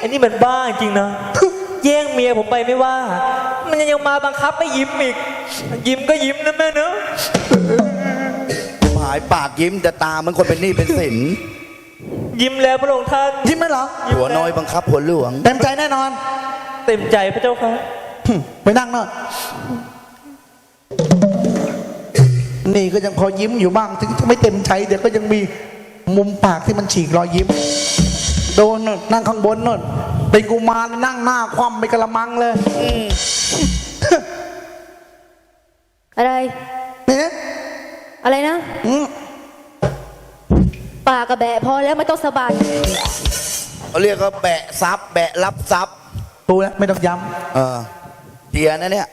ไอ้นี่มันบ้าจริงนะ แย่งเมียผมไปไม่ว่า มันยังมาบังคับไม่ยิ้มอีก ยิ้มก็ยิ้มนะแม่เนอะหายปากยิ้มแต่ตามันคนเป็นหนี้เป็นสิน ยิ้มแล้วพระองค์ท่าน ยิ้มไหมเหรอ หัวน้อยบังคับหัวหลวง เต็มใจแน่นอน เต็มใจพระเจ้าค่ะไปนั่งเนอะนี่ก็ยังพอยิ้มอยู่บ้าง ถึงจะไม่เต็มใจเดี๋ยวก็ยังมีมุมปากที่มันฉีกรอยยิ้มโด นน่ะนั่งข้างบนน่นเป็นกุมารนั่งหน้าคว่ำไปกระมังเลยอะไรเนี่ยอะไรนะอืมปากกระแบะพอแล้วไม่ต้องสะบัดเขาเรียกว่าแบะซับแบะรับซับรู้แล้วไม่ต้องย้เออเดียนะเนี่ย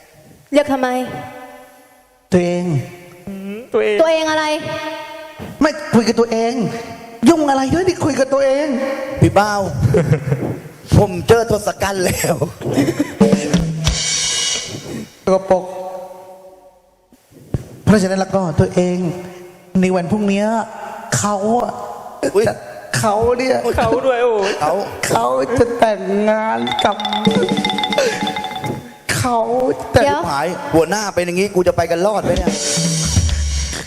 เรียกทำไมำตัวเอง ตัวเอง ตัวเองอะไร ไม่คุยกับตัวเอง ยุ่งอะไรด้วยที่คุยกับตัวเอง พี่เบ้า ผมเจอทศกัณฐ์แล้วตัวปก เพราะฉะนั้นแล้วก็ตัวเอง ในวันพรุ่งนี้เขาอะอุ๊ย จะเขาเนี่ย เขาด้วยโอ้ยเขาเขาจะแต่งงานกับ เขาแต่เดี๋ยว หายหัวหน้าเป็นอย่างนี้กูจะไปกันรอดไหมเนี่ย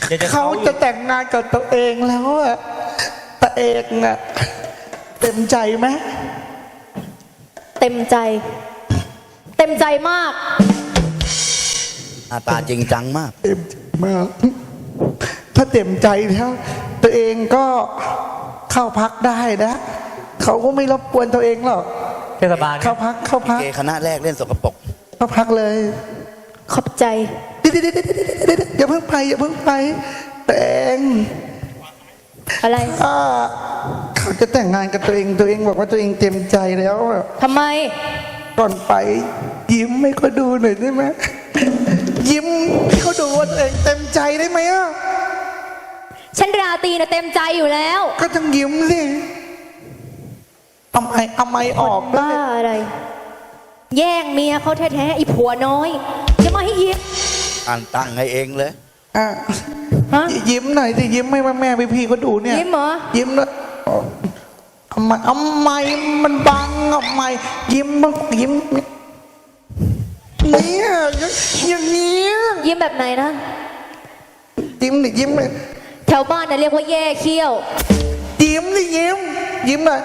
อยากจะเขาเขาจะแต่งงานกับตัวเองแล้วอะ ตัวเองอะเต็มใจไหมเต็มใจ เต็มใจมาก หน้าตาจริงจังมาก เต็มใจมาก ถ้าเต็มใจแล้ว ตัวเองก็เข้าพักได้นะ เขาก็ไม่รบกวนตัวเองหรอก เทศบาลเข้าพักเข้าพัก เกคณะแรกเล่นสกปรกเข้าพักเลย ขอบใจ เดี๋ยวเดี๋ยวเดี๋ยวเดี๋ยวเดี๋ยวอย่าเพิ่งไปอย่าเพิ่งไปตัวเอง อะไรถ้าเขาจะแต่งงานกับตัวเองตัวเองบอกว่าตัวเองเต็มใจแล้วอะทำไม ก่อนไป ยิ้มให้เขาดูหน่อยได้ไหมยิ้มให้เขาดูว่าตัวเองเต็มใจได้ไหมอะฉันราตรีนะเต็มใจอยู่แล้ว ก็ต้องยิ้มสิทำไมทำไมออกได้บ้าอะไร แย่งเมียเขาแท้ๆไอ้ผัวน้อย จะมาให้ยิ้ม อ่านตั้งให้เองเลย อะ ฮะยิ้มหน่อยสิยิ้มให้แม่พี่พี่ๆเขาดูเนี่ย ยิ้มเหรอ ยิ้มแล้วทำไมทำไมมันบังทำไมยิ้มบ้างยิ้มเนี่ยอย่างเนี้ยยิ้มแบบไหนนะ ยิ้มดิยิ้มเลยแถวบ้านน่ะเรียกว่าแย่เขี้ยว ยิ้มดิยิ้ม ยิ้มหน่อย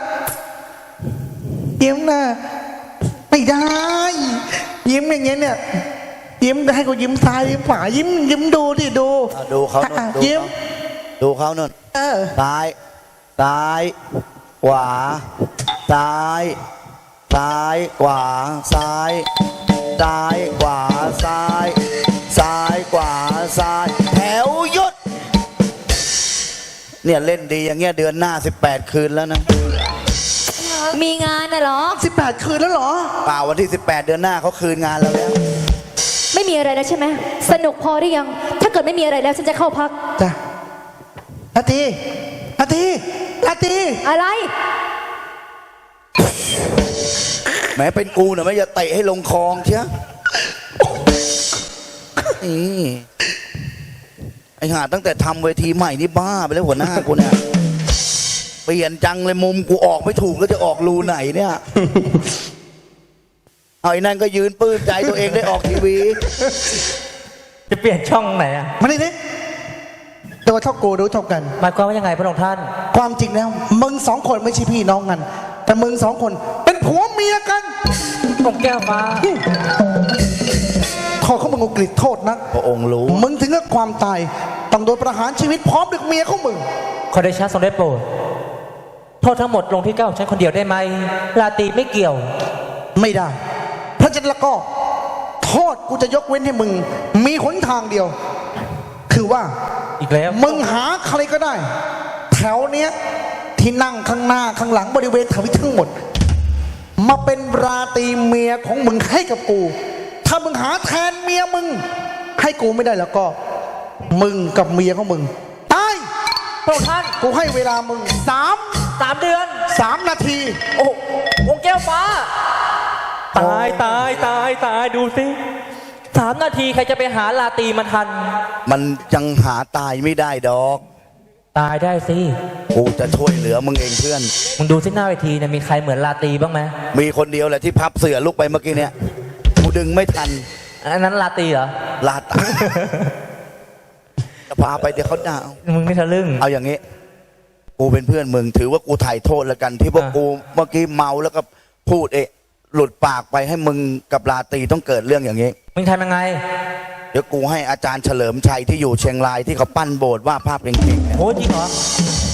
ยิ้มนะไม่ได้ ยิ้มอย่างเงี้ยเนี่ย ยิ้มให้กูยิ้มซ้ายยิ้มขวายิ้มยิ้มดูดิดูอะดูเขานู่นอะดูยิ้ม เขาดูเขานู่นเออ ซ้าย ซ้าย ขวา ซ้าย ซ้าย ขวา ซ้าย ซ้าย ขวา ซ้าย ซ้าย ขวา ซ้าย แถวหยุดเนี่ยเล่นดีอย่างเงี้ยเดือนหน้า 18 คืนแล้วนะมีงานน่ะเหรอ สิบแปดคืนแล้วเหรอ เปล่าวันที่ 18 เดือนหน้าเขาคืนงานเราแล้ว ไม่มีอะไรแล้วใช่ไหมสนุกพอหรือยัง ถ้าเกิดไม่มีอะไรแล้วฉันจะเข้าพัก จ้ะนาทีนาทีนาทีอะไรแม้เป็นกูนะไม่จะเตะให้ลงคลองเชียนี่ไอ้ห่าตั้งแต่ทำเวทีใหม่นี่บ้าไปแล้วหัวหน้ากูเนี่ยเปลี่ยนจังเลยมุมกูออกไม่ถูกแล้วจะออกรูไหนเนี่ย เอาไอ้นั่นก็ยืนปลื้มใจตัวเองได้ออกทีวี จะเปลี่ยนช่องไหนอะมานี่นี่ดูเท่ากูดูเท่ากัน หมายความว่ายังไงพระองค์ท่าน ความจริงแล้วมึงสองคนไม่ใช่พี่น้องกัน แต่มึงสองคนเป็นผัวเมียกันองค์แก้วฟ้าขอเขามึงเอากฤษโทษนะพระองค์รู้ มึงถึงกับความตายต้องโดนประหารชีวิตพร้อมด้วยเมียของมึง ขอได้ชาทรงได้โปรด โทษทั้งหมดลงที่เก้าของฉันคนเดียวได้ไหมลาตรีไม่เกี่ยว ไม่ได้เพ ราะฉะนั้นแล้วก็โทษกูจะยกเว้นให้มึง มีหนทางเดียว คือว่าอีกแล้ว มึงหาใครก็ได้ แถวเนี้ยที่นั่งข้างหน้าข้างหลังบริเวณแถวนี้ทั้งหมด มาเป็นราตรีเมียของมึงให้กับกู ถ้ามึงหาแทนเมียมึง ให้กูไม่ได้แล้วก็ มึงกับเมียของมึงตายพระองค์ท่านกูให้เวลามึงสามสามเดือนสามนาที โอ้โหองค์แก้วฟ้า ตายตายตายตายดูสิสามนาทีใครจะไปหาลาตรีมันทัน มันยังหาตายไม่ได้ดอก ตายได้สิกูจะช่วยเหลือมึงเองเพื่อน มึงดูสิหน้าเวทีเนี่ยมีใครเหมือนลาตรีบ้างไหมมีคนเดียวแหละที่พับเสือลุกไปเมื่อกี้เนี่ยกูดึงไม่ทัน อันนั้นลาตรีเหรอ ลาตาจะพาไปเดี๋ยวเขาด่าเอามึงไม่ทะลึ่ง เอาอย่างนี้ กูเป็นเพื่อนมึงถือว่ากูถ่ายโทษแล้วกัน ที่พวกอะกูเมื่อกี้เมาแล้วก็พูดเอะ หลุดปากไปให้มึงกับลาตรีต้องเกิดเรื่องอย่างนี้ มึงทำยังไง เดี๋ยวกูให้อาจารย์เฉลิมชัยที่อยู่เชียงรายที่เขาปั้นโบสถ์ว่าดภาพเก่งๆเนี่ยโหจริงเหรอ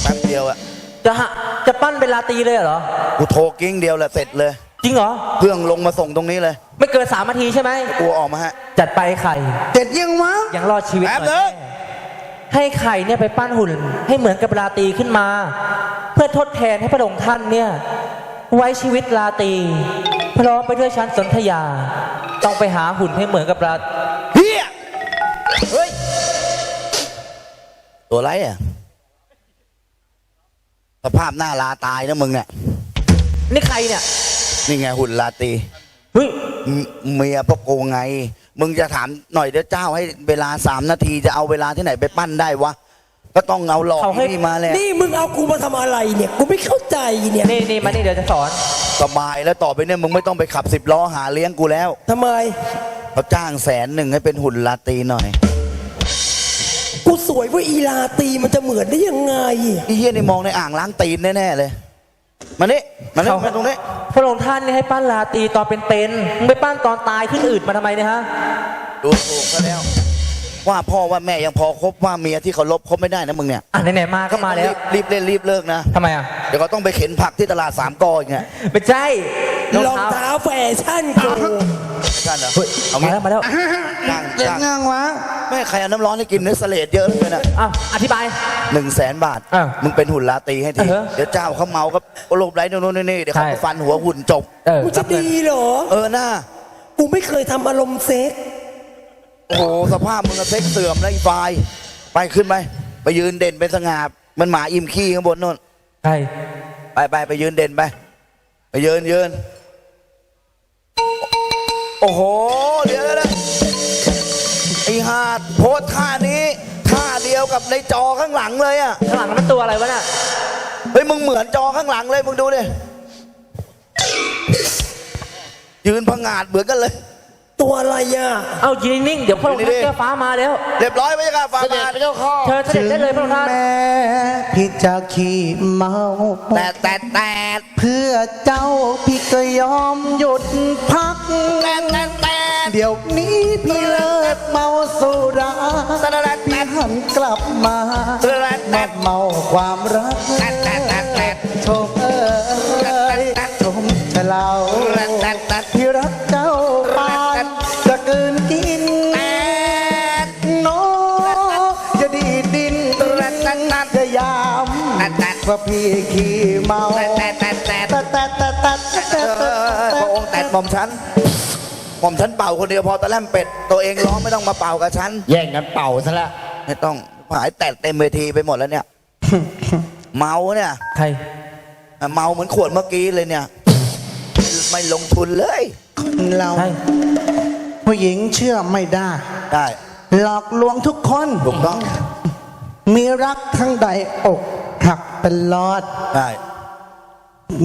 แป๊บเดียวอะจะหะจะปั้นเป็นลาตรีเลยเหรอ กูโทรกิ้งเดียวแหละเสร็จเลย จริงเหรอ เครื่องลงมาส่งตรงนี้เลยไม่เกินสามนาทีใช่ไหม กูออกมาฮะจัดไปไข่เด็ดยังวะ ยังรอดชีวิตแป๊บหน่อยนึงให้ไข่เนี่ยไปปั้นหุ่น ให้เหมือนกับลาตรีขึ้นมา เพื่อทดแทนให้พระองค์ท่านเนี่ย ไว้ชีวิตลาตรี พร้อมไปด้วยชั้นสนธยา ต้องไปหาหุ่นให้เหมือนกับลาเฮียเฮ้ย ตัวไรอะ สภาพหน้าลาตายนะมึงเนี่ย นี่ใครเนี่ย นี่ไงหุ่นลาตรีเฮ้ยเมเมียพวกกูไง มึงจะถามหน่อยเดี๋ยวเจ้าให้เวลาสามนาทีจะเอาเวลาที่ไหนไปปั้นได้วะ ก็ต้องเอาหลอกเขาให้นี่มาแหละนี่มึงเอากูมาทำอะไรเนี่ย กูไม่เข้าใจเนี่ยนี่นี่มานี่เดี๋ยวจะสอน สบายแล้วต่อไปเนี่ยมึงไม่ต้องไปขับสิบล้อหาเลี้ยงกูแล้วทำไม เขาจ้างแสนหนึ่งให้เป็นหุ่นลาตรีหน่อยกูสวยว่าอีลาตีมันจะเหมือนได้ยังไง ไอ้เฮียนี่มองในอ่างล้างตีนแน่ๆเลยมานี่มานี่เขา มาตรงนี้พระองค์ท่านเนี่ยให้ปั้นลาตรีตอนเป็นๆมึงไปปั้นตอนตายขึ้นอืดมาทำไมเนี่ยฮะ ดูถูกซะแล้ว ว่าพ่อว่าแม่ยังพอคบว่าเมียที่เขาลบคบไม่ได้นะมึงเนี่ยอะไหนๆมาก็มาแล้วรีบรีบเล่นรีบเลิกนะทำไมอะเดี๋ยวเขาต้องไปเข็นผักที่ตลาดสามกออีกไงไม่ใช่รองเท้าแฟชั่นกูกันเหรอเฮ้ยเอามางี้แล้วมาแล้วจ้างเด็ดจ้างยังวะแม่ใครเอาน้ำร้อนให้กินเนื้อสเลดเยอะเลยนะอ้าวอธิบายหนึ่งแสนบาทอ้าวมึงเป็นหุ่นลาตรีให้ทีอ่าฮะเดี๋ยวเจ้าเขาเมาก็โลบไร้โน่นนี่เดี๋ยวเขาใช่ ก็ฟันหัวหุ่นจบเออ กูจะดีเหรอ เออหน้า กูไม่เคยทำอารมณ์เซ็ก โอ้โหสภาพมึงก็เซ็กเสื่อมแล้วไอ้ไฟายไปขึ้นไปไปยืนเด่นเป็นสง่ามันหมาอิ่มขี้ข้างบนนู่นใช่ไปไปไปยืนเด่นไปไปยืนยืน โอ้โห เดี๋ยวนะไอ้หาดโพสท่านี้ท่าเดียวกับในจอข้างหลังเลยอะข้างหลังมันตัวอะไรวะน่ะเฮ้ยมึงเหมือนจอข้างหลังเลยมึงดูดิยืนพังงาดเหมือนกันเลย ตัวอะไรอะเอายืนนิ่งๆเดี๋ยวพระองค์ท่านแก้วฟ้ามาแล้ว เรียบร้อยไหมครับฝ่าบาทเชิญเสด็จได้เลยพระองค์ท่านแม่พี่จะขี่เมาแต่แต่แต่เพื่อเจ้าพี่ก็ยอมหยุดพักแต่แต่แต่เดี๋ยวนี้พี่เลิกเมาสุราแต่แต่พี่หันกลับมาแต่แต่มาเมาความรักแต่แต่แต่แต่ชมเอ้ยชมเฉลา ว่าพี่ขี่เมาแต่แต่แต่แต่แต่แต่แต่แต่แต่เออพระองค์แต่หม่อมฉันหม่อมฉันเป่าคนเดียวพอตะแลมเป็ด ตัวเองร้องไม่ต้องมาเป่ากับฉันแย่งกันเป่าซะละไม่ต้องหายแตกเต็มเวทีไปหมดแล้วเนี่ย เมาเนี่ยใครเมาเหมือนขวดเมื่อกี้เลยเนี่ย ไม่ลงทุนเลยเราใช่ผู้หญิงเชื่อไม่ได้ ได้หลอกลวงทุกคน ถูกต้อง มีรักทั้งใดอกหัก เป็นลอด ได้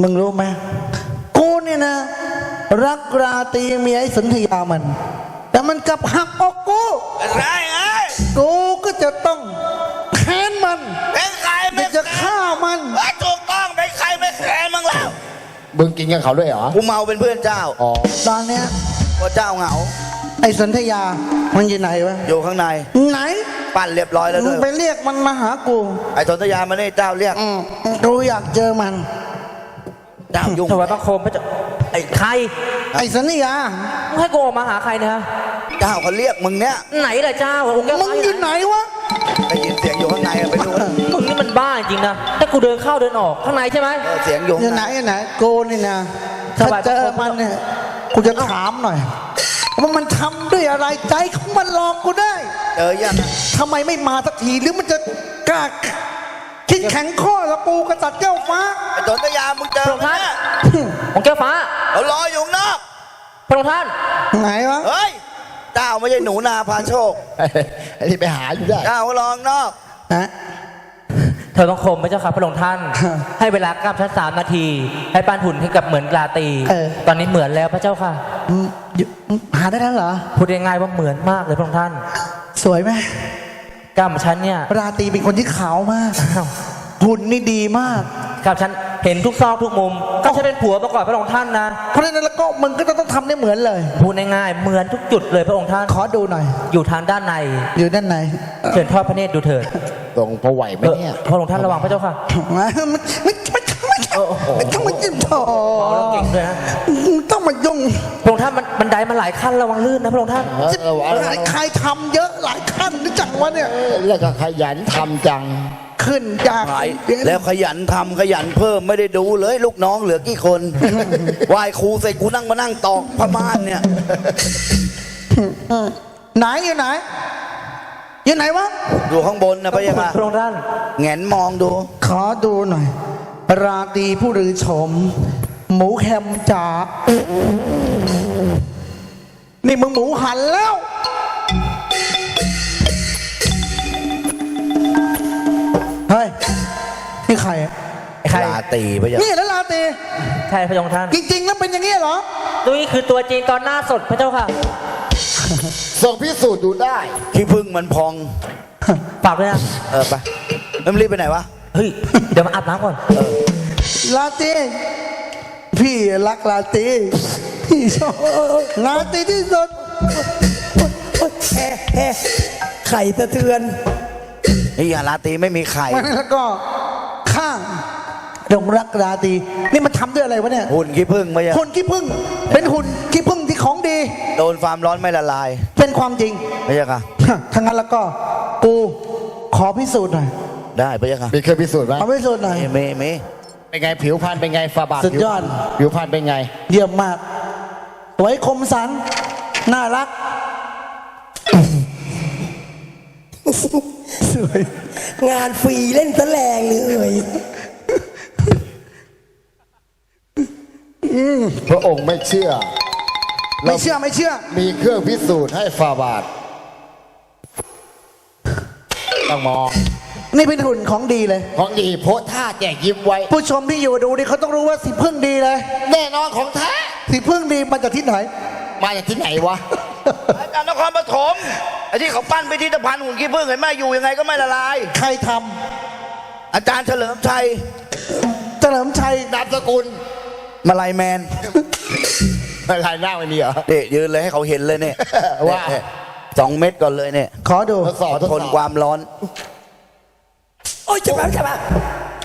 มึงรู้ไหมกูเนี่ยนะ รักราตรีเมียไอ้สนธยามัน แต่มันกลับหักอกกูได้ไงกูก็จะต้องแค้นมันเป็นใครไม่จะฆ่ามันว่าถูกต้องเป็นใครไม่แคร์มึงแล้วมึงกินกับเขาด้วยเหรอ กูเมาเป็นเพื่อนเจ้าอ๋อ ตอนเนี้ย เพราะเจ้าเหงาไอ้สนธยา มันอยู่ไหนวะ อยู่ข้างใน ไหน ปั้นเรียบร้อยแล้วมึด้งวยไปเรียกมันมาหากูไอ้สนธยามานี่เจ้าเรียก อืมกูอยากเจอมัน เจ้ายุ่งถวายบังคมพระเจ้าไอ้ใครไอ้สนธยา มึงให้กูออกมาหาใครเนะฮะเจ้าเขาเรียกมึงเนี่ยไหนล่ะเจ้าองค์แก้วมึงฟ้าอยู่ไหนวะ ได้ยินเสียงอยู่ข้างในอะไปดูมึงนี่มันบ้าจริงนะถ้ากูเดินเข้าเดินออกข้างในใช่ไหม เออเสียงอยู่อยู่ข้างไหนในอยู่ไหนกูนี่นะ สถ้าบายเจอมันเนี่ย กูจะถามหน่อย ว่ามันทำด้วยอะไรใจของมันหลอกกูได้เจอยังอะทำไมไม่มาสักทีหรือมันจะกล้าคิดแข็งข้อละปูกษัตริย์แก้วฟ้า ไอ้สนธยามึงเจอพระองค์ไหมท่านเนี่ยองค์แก้วฟ้า เขารออยู่ข้างนอก พระองค์ท่าน ไหนวะ เฮ้ยเจ้าไม่ใช่หนูนาพาโชค ไอ้นี่ไปหาอยู่ได้ เจ้าเขารอข้างนอก นะ เธอบังคมพระเจ้าค่ะพระองค์ท่าน ให้เวลากลับชัดสามนาที ให้ปั้นหุ่นให้กับเหมือนราตรีเออ ตอนนี้เหมือนแล้วพระเจ้าค่ะ อืมอยู่หาได้แล้วเหรอ พูดง่ายๆว่าเหมือนมากเลยพระองค์ท่าน สวยไหมกล้ามฉันเนี่ยราตรีเป็นคนที่ขาวมาก อ้าวหุ่นนี่ดีมาก กล้ามฉันเห็นทุกซอกทุกมุม ก็ฉันเป็นผัวมาก่อนพระองค์ท่านนะ เพราะฉะนั้นแล้วก็มึงก็ต้องทำได้เหมือนเลย พูดง่ายๆเหมือนทุกจุดเลยพระองค์ท่าน ขอดูหน่อย อยู่ทางด้านใน อยู่ด้านในเชิญทอดพระเนตรดูเถิดตรงพอไหวไหมเออเนี่ยพระองค์ท่านระวังพระเจ้าค่ะไม่ไม่ไม่ไม่ไม่ต้องมาจิ้มโถมองแล้วเก่งด้วยนะต้องมายุ่งพระองค์ท่านมันบันไดมันหลายขั้นระวังลื่นนะพระองค์ท่านเออเออเอาหลายใครทำเยอะหลายขั้นรู้จักวะเนี่ยแล้วก็ขยันทำจัง ขึ้นยากหายแล้วขยันทำขยันเพิ่มไม่ได้ดูเลย ลูกน้องเหลือกี่คน ไหวายครูใส่กูนั่งมานั่งตอกพม่านเนี่ย ไหนอยู่ไหน อยู่ไหนวะอยู่ข้างบนนะพะยะค่ะพระองค์ท่านแงนมองดู ขอดูหน่อย ราตรีผู้รือชม หมูแคมจ๋านี่มึงหมูหันแล้ว เฮ้ยนี่ใครอะใครลาตีพะยะนี่แล้วราตรีใช่พระองค์ท่านจริง ๆ แล้วเป็นอย่างนี้เหรอนี่คือตัวจริงตอนหน้าสดพระเจ้าค่ะ ส่งพิสูจน์ดูได้ขี้พึ่งมันพอง ฝากด้วยนะเออไปแล้วมันรีบไปไหนวะ เฮ้ย เดี๋ยวมาอาบน้ำก่อนลาตรีพี่รักลาตรีพี่ชอบลาตรีที่สุด แฮ่แฮ่ไข่สะเทือน นี่อย่าลาตีไม่มีไข่มันแล้วก็ข้างดงรักราตรีนี่มันทำด้วยอะไรวะเนี่ยหุ่นขี้พึ่งพะยะหุ่นขี้ผึ้งเป็นหุ่นขี้ผึ้งที่ของดี โดนความร้อนไม่ละลายเป็นความจริงพะยะค่ะถ้างั้นแล้วก็กูขอพิสูจน์หน่อยได้พะยะค่ะมีเคยพิสูจน์ไหมขอพิสูจน์หน่อย เมเมเป็นไงผิวพรรณเป็นไงฝาบาทสุดยอด ผิวพรรณเป็นไง เยี่ยมมากสวยคมสัน น่ารัก สวย งานฟรีเล่นแสลงเลยพระองค์ไม่เชื่อ ไม่เชื่อไม่เชื่อ มีเครื่องพิสูจน์ให้ฝาบาทต้องมอง นี่เป็นหุ่นของดีเลย ของดีโพสท่าแจกยิ้มไว้ ผู้ชมที่อยู่ดูนี่เขาต้องรู้ว่าสีพึ่งดีเลย แน่นอนของแท้สีพึ่งดีมาจากที่ไหน มาจากที่ไหนวะอาจารย์นครปฐม ไอ้ที่เขาปั้นไปที่ตะพันหุ่นขี้พึ่งเห็นไหมอยู่ยังไงก็ไม่ละลาย ใครทอาจารย์เฉลิมชัยำเฉลิมชัยนามสกุลมาลายแมนอะไรหน้าไม่มีเหรอ เด็ยืนเลยให้เขาเห็นเลยเนี่ยว่า เนี่ยสองเม็ดก่อนเลยเนี่ยขอดู ทดสอบทดทสนอบความร้อน โอ้ยจะมาจะมา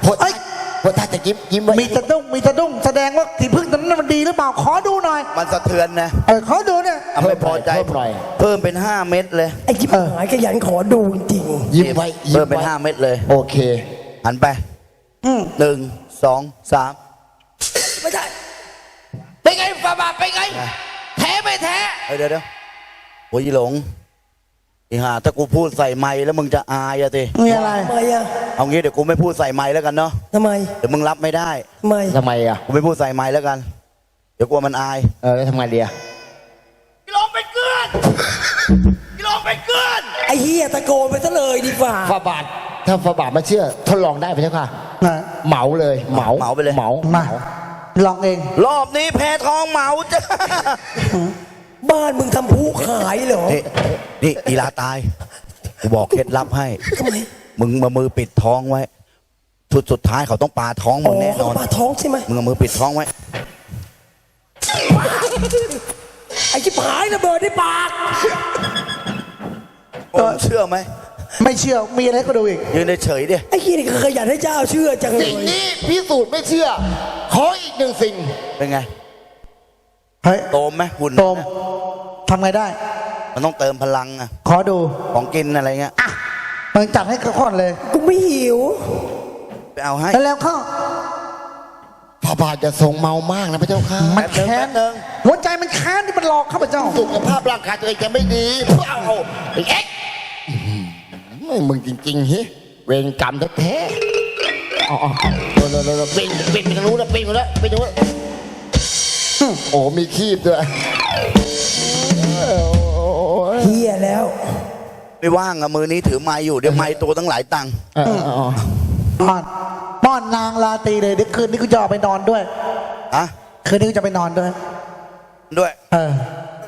โพส ท่าโพสท่าแจกยิ้มยิ้มไว้มีตะดุ้งมีตะดุ้งแสดงว่าสีพึ่งตอนนั้นมันดีหรือเปล่าขอดูหน่อยมันสะเทือนนะเออขอดูเนี่ยเอาไม่พอใจ เพิ่มหน่อย เพิ่มเป็นห้าเม็ดเลย ไอ้จิ๊บหายขยันขอดูจริงยิ้มไว้ยิ้เพิ่มมเป็น ไว้ห้าเม็ดเลยโอเค หันไปอืมหนึ่งสองสามๆไม่ได้เป็นไงฝาบาทเป็นไง แท้ไม่แท้ เอ้ยเดี๋ยวเดี๋ยวโอ้ยอีหลง อีห่าถ้ากูพูดใส่ไม้แล้วมึงจะอายอะสิมีอะไรทำไมอะเอางี้เดี๋ยวกูไม่พูดใส่ไม้แล้วกันเนาะทำไมเดี๋ยวมึงรับไม่ได้ทำไมทำไมอะกูไม่พูดใส่ไม้แล้วกัน เดี๋ยวกลัวมันอาย เออแล้วทำไงเดียกิโลเป็นเกลือนกิโลเป็นเกลือนไอ้เฮียตะโกนไปซะเลยดีกว่าฝาบาทถ้าฝาบาทไม่เชื่อ ทดลองได้ไหมเจ้าค่ะนะเหมาเลยเหมาเหมาไปเลย เหมามาลองเอง รอบนี้แพ้ทองเหมาจ้ะ บ้านมึงทำผู้ขายเหรอ นี่นี่อีลาตายกูบอกเคล็ดลับให้ ทำไม มึงมามือปิดท้องไว้สุดสุดท้ายเขาต้องปาท้องมึอ๋องแน่นเขาอนปาท้องใช่ไหมมึงเอามือปิดท้องไว้ ไอ้จิ๊บหายระเบิดในปากโอ้เชื่อไหมไม่เชื่อ มีอะไรก็ดูอีก ยืนเฉยๆดิ ไอ้เฮียนี่ก็ขยันให้เจ้าเชื่อจังเลสิ่งย นี้พิสูจน์ไม่เชื่อ ขออีกหนึ่งสิ่ง เป็นไง เฮ้ย โตมไหมหุ่นโตม ทำไงได้ มันต้องเติมพลังอะขอดูของกินอะไรเงี้ยมึงจัดให้กระค่อนเลย กูไม่หิว ไปเอาให้แล้วเข้า พระบาทจะทรงเมามากนะพระเจ้าค่ะมันแค้นแป๊บนึงหัวใจมันแค้นที่มันหลอกข้าพเจ้า สุขภาพร่างกายตัวเองจะไม่ดีเพื่อเอาไอ้เอ็กซ์อื้อหือมึงจริงๆเฮ้ยเวรกรรมแท้ๆอ๋อๆเร็วๆๆๆปิ่นปิ่นไปทางนู้นแล้วปิ่นไปแล้วปิ่นไปทางนู้นโอ้มีคีบด้วย แล้ว ไม่ว่างอะมือนี้ถือไม้อยู่เดี๋ยวไม้ตัวตั้งหลายตังค์เออเออเออป้อนป้อนนางลาตรีเลยเดี๋ยวคืนนี้กูจะออกไปนอนด้วย อะคืนนี้กูจะไปนอนด้วย ด้วยเออ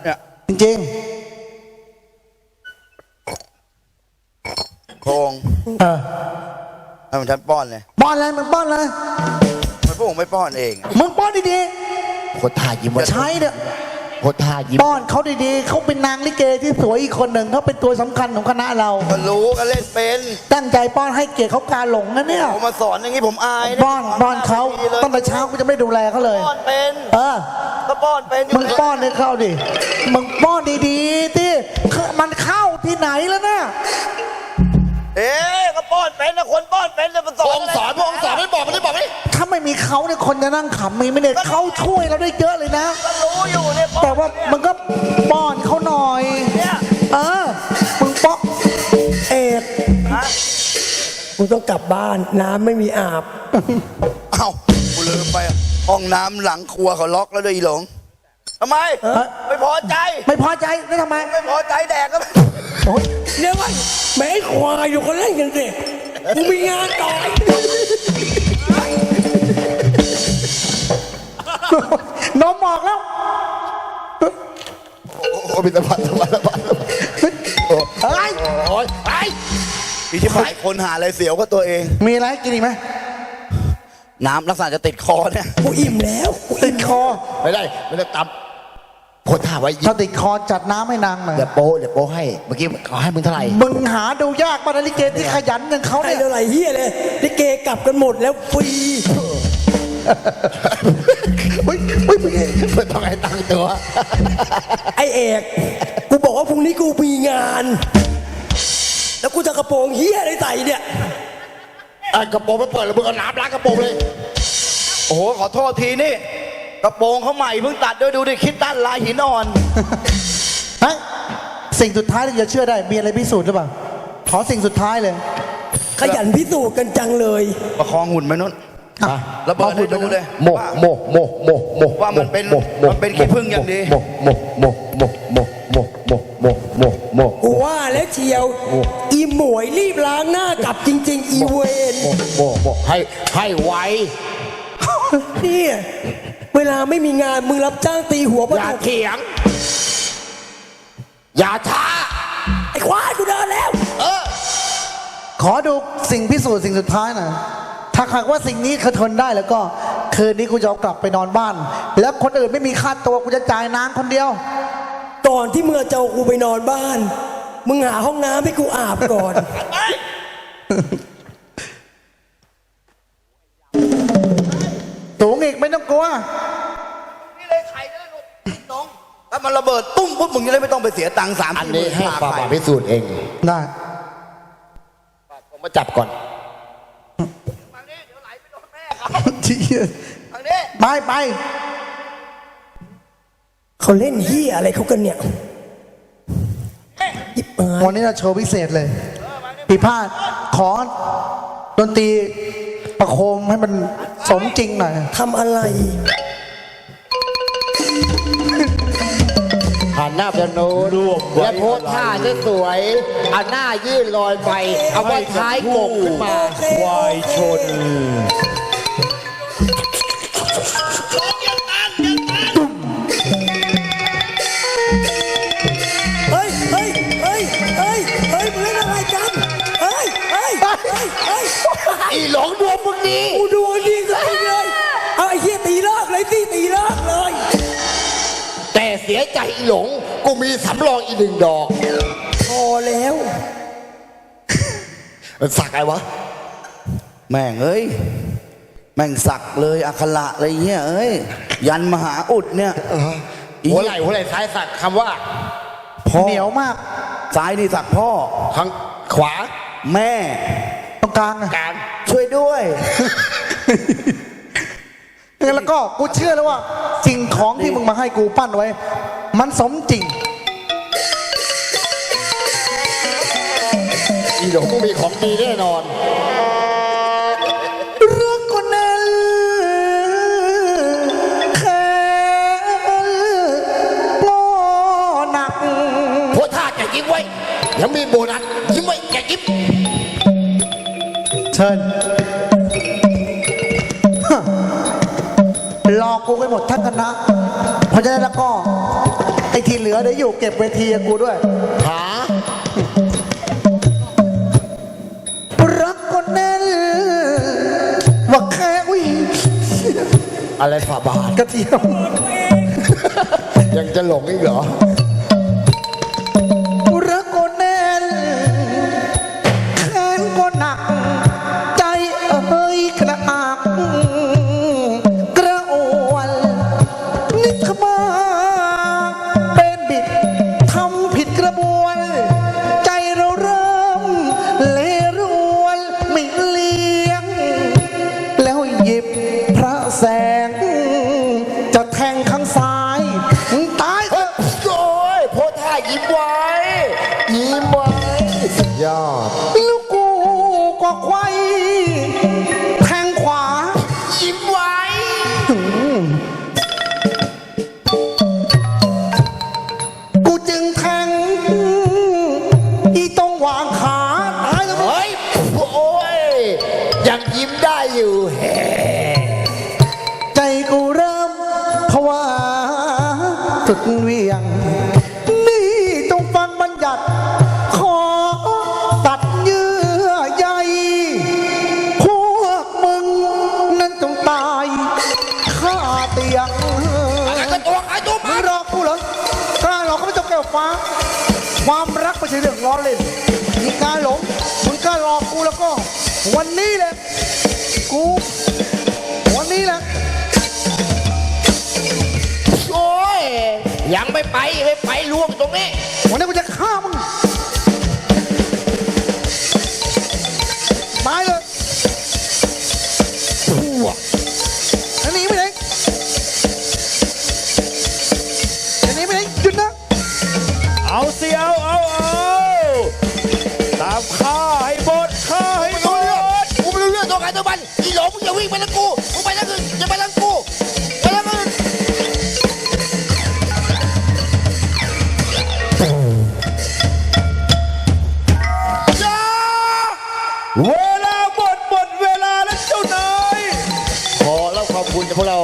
เนี่ยจริงโครงๆ เออ ให้มันฉันป้อนเลยป้อนอะไรมึงป้อนเลยทำไมันพวกผมไม่ป้อนเองอะมึงป้อนดีโคตรท่ายิ้มไว้ๆใช้เนี่ย โคตรท่ายิ้มป้อนเขาดีๆเขาเป็นนางลิเกที่สวยอีกคนหนึ่งเขาเป็นตัวสำคัญของคณะเรา ก็รู้ก็เล่นเป็นตั้งใจป้อนให้เกียรติเขาการหลงนะเนี่ยผมมาสอนอย่างนี้ผมอายะป้อนป้อนเขาดีลยตั้งแต่เช้ากูจะไม่ดูแลเขาเลย ป้อนเป็นเออ ก็ป้อนเป็นอยู่มึงป้อนให้เข้าดิ มึงป้อนดีๆที่มันเข้าที่ไหนแล้วเนี่ยเอ๊ะก็ป้อนเป็นนะคนป้อนเป็นจะมาสพอนงสอนพงสอนไม่บอก เขาเนี่ยคนจะนั่งขำมีไหมเนี่ยเขาช่วยเราได้เยอะเลยนะ ก็รู้อยู่เนี่ยป้อนแต่ว่ามึงก็ป้อนเขาหน่อย เนี่ยเออมึงป้อนเอกกูต้องกลับบ้านน้ำไม่มีอาบ เอ้ากูลืมไปอะห้องน้ำหลังครัวเขาล็อกแล้วด้วยอีหลงทำไม ไม่พอใจ ไม่พอใจแล้วทำไมไม่พอใจแดกก็ไม่โอ๊ยเดี๋ยวก่อนแม่ไอ้ควายอยู่คนเล่นกันสิกูมีงานต่อยน้อ งบอกแล้วโอ้บินตะพันตะพันตะพันเฮ้ยโอ้ยไอ้พี่ชิบหายคนหาอะไรเสียวก็ตัวเอง มีอะไรให้กินอีกไหมน้ำลักษณะจะติดคอเนี่ยกูอิ่มแล้วกูติดคอไม่ได้ไม่ได้ตำโคตรท่าไว้ถ้าติดคอจัดน้ำให้นางหน่อยเดี๋ยวโป้เดี๋ยวโป้ให้เมื่อกี้เขาให้มึงเท่าไหร่มึงหาดูยากป่ะนาฬิเกที่ขยันอย่างเขาให้เนี่ยเท่าไหร่เฮียเลยลิเกกลับกันหมดแล้วฟรี เฮ้ยเฮ้ยมึงไม่ต้องให้ตั้งตัว ไอเอก กูบอกว่าพรุ่งนี้กูมีงาน แล้วกูจะกระโปรงเฮียอะไรใส่เนี่ยไอ้กระโปรงไม่เปิดแล้วมึงเอาน้ำล้างกระโปรงเลย โอ้โหขอโทษทีนี่ กระโปรงเขาใหม่เพิ่งตัดด้วยดูดิคิดตั้นลายหินอ่อน เฮ้ยสิ่งสุดท้ายที่จะเชื่อได้ มีอะไรพิสูจน์หรือเปล่า ขอสิ่งสุดท้ายเลย ขยันพิสูจน์กันจังเลย ประคองหุ่นไปนู้น อะระเบิดให้ดูเลยโมโมโมโมโมว่ามันเป็นมันเป็นขี้ผึ้งอย่างดีโมโมโมโมโมโมโมโมโมโมกูว่าแล้วเชียว อีหมวยรีบล้างหน้ากลับจริง ๆ อีเวนโมโมโมให้ให้ไวเนี่ยเวลาไม่มีงานมึงรับจ้างตีหัวประอย่าตูเถียง อย่าช้าไอ้ควายกูเดินแล้วขอดูสิ่งพิสูจน์สิ่งสุดท้ายหน่อย ถ้าหากว่าสิ่งนี้เขาทนได้แล้วก็ คืนนี้กูจะเอากลับไปนอนบ้าน แล้วคนอื่นไม่มีค่าตัวกูจะจ่ายนางคนเดียวก่อนที่มึงจะเอากูไปนอนบ้าน มึงหาห้องน้ำให้กูอาบก่อน สูงอีกไม่ต้องกลัว นี่เลยไข่ได้ลูกน้องถ้ามันระเบิดตุ้มปุ๊บมึงจะได้ไม่ต้องไปเสียตังค์สามอันสี่หนี้มื่นให้ค่าปาไข่บาพิสูจน์เองได้ ผมมาจับก่อน ที่ทางนี้ไปไปเขาเล่นเฮียอะไรเขากันเนี่ยยิบหายวันนี้เราโชว์พิเศษเลยปีพาดขอดนตรีประโคมให้มันสมจริงหน่อยทำอะไร หันหน้าไปโน้นและโพสท่าสวยๆเอาหน้ายื่นลอยไป เอาไว่าท้ายกบขึ้นมา วายชน อีหลงดวงมึงดีกูดูดีสุดเลยเอาไอ้เหี้ยตีเลิกเลยสิตีเลิกเลย แต่เสียใจอีหลง กูมีสำรองอีกหนึ่งดอก พอแล้ว มันสักอะไรวะ แม่งเอ้ย แม่งสักเลยอักขระอะไรเงี้ยเอ้ย ยันมหาอุดเนี่ยหัวไหล่หัวไหล่ซ้ายสักคำว่าพ่อเหนียวมาก ซ้ายนี่สักพ่อข้างขวา แม่ ตรงกลางอะกลางช่วยด้วย แล้วก็กูเชื่อแล้วว่าสิ่งของที่มึงมาให้กูปั้นไว้ มันสมจริง อีหลงมึงมีของดีแน่นอน รักคนนั้นแค่โง่หนัก โพสท่าแกยิ้มไว้ยังมีโบนัสยิ้มไว้แกยิ้ม เชิญหลอกกูไปหมดทั้งคณะเพราะฉะนั้นแล้วก็ไอ้ที่เหลือได้อยู่เก็บเวทีกูด้วย หารักคนแน่นว่าแค่อุ้ยอะไรฝาบาทกระเทียมยังจะหลงอีกเหรอ ยิบพระแสง ความรักไม่ใช่เรื่องล้อเล่น มีการหลงมึงกล้าหลอกกูแล้วก็ วันนี้แหละ กู วันนี้แหละ โอ้ยยังไม่ไปไม่ไปล่วงตรงนี้ วันนี้กูจะฆ่ามึง วิ่งไปทางกูมึงไปทางอื่นอย่าไปทางกูไปทางอื่นจ้าเวลาหมดหมดเวลาแล้วเจ้านายขอรับขอบคุณจากพวกเรา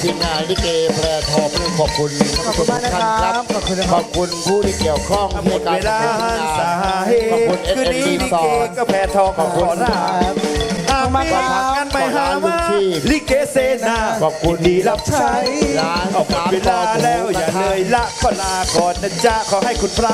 ทีมงานลิเกแพรทองขอบคุณท่านผู้ชมทุกท่านครับ ขอบคุณนะครับขอบคุณผู้ที่เกี่ยวข้องหมดเวลาหันสาเหขอบคุณตุเอสคืนเอ็นนี้ดีลิสอเกน ก็แพ้ทองของขอราหากมีกันไป หามาลิเกเซนาขอบคุณดีรับใช้ร้านเอาหมดเวลาแล้วอย่าเลยละก็ลาก่อนนะจ๊ะขอให้คุณพระ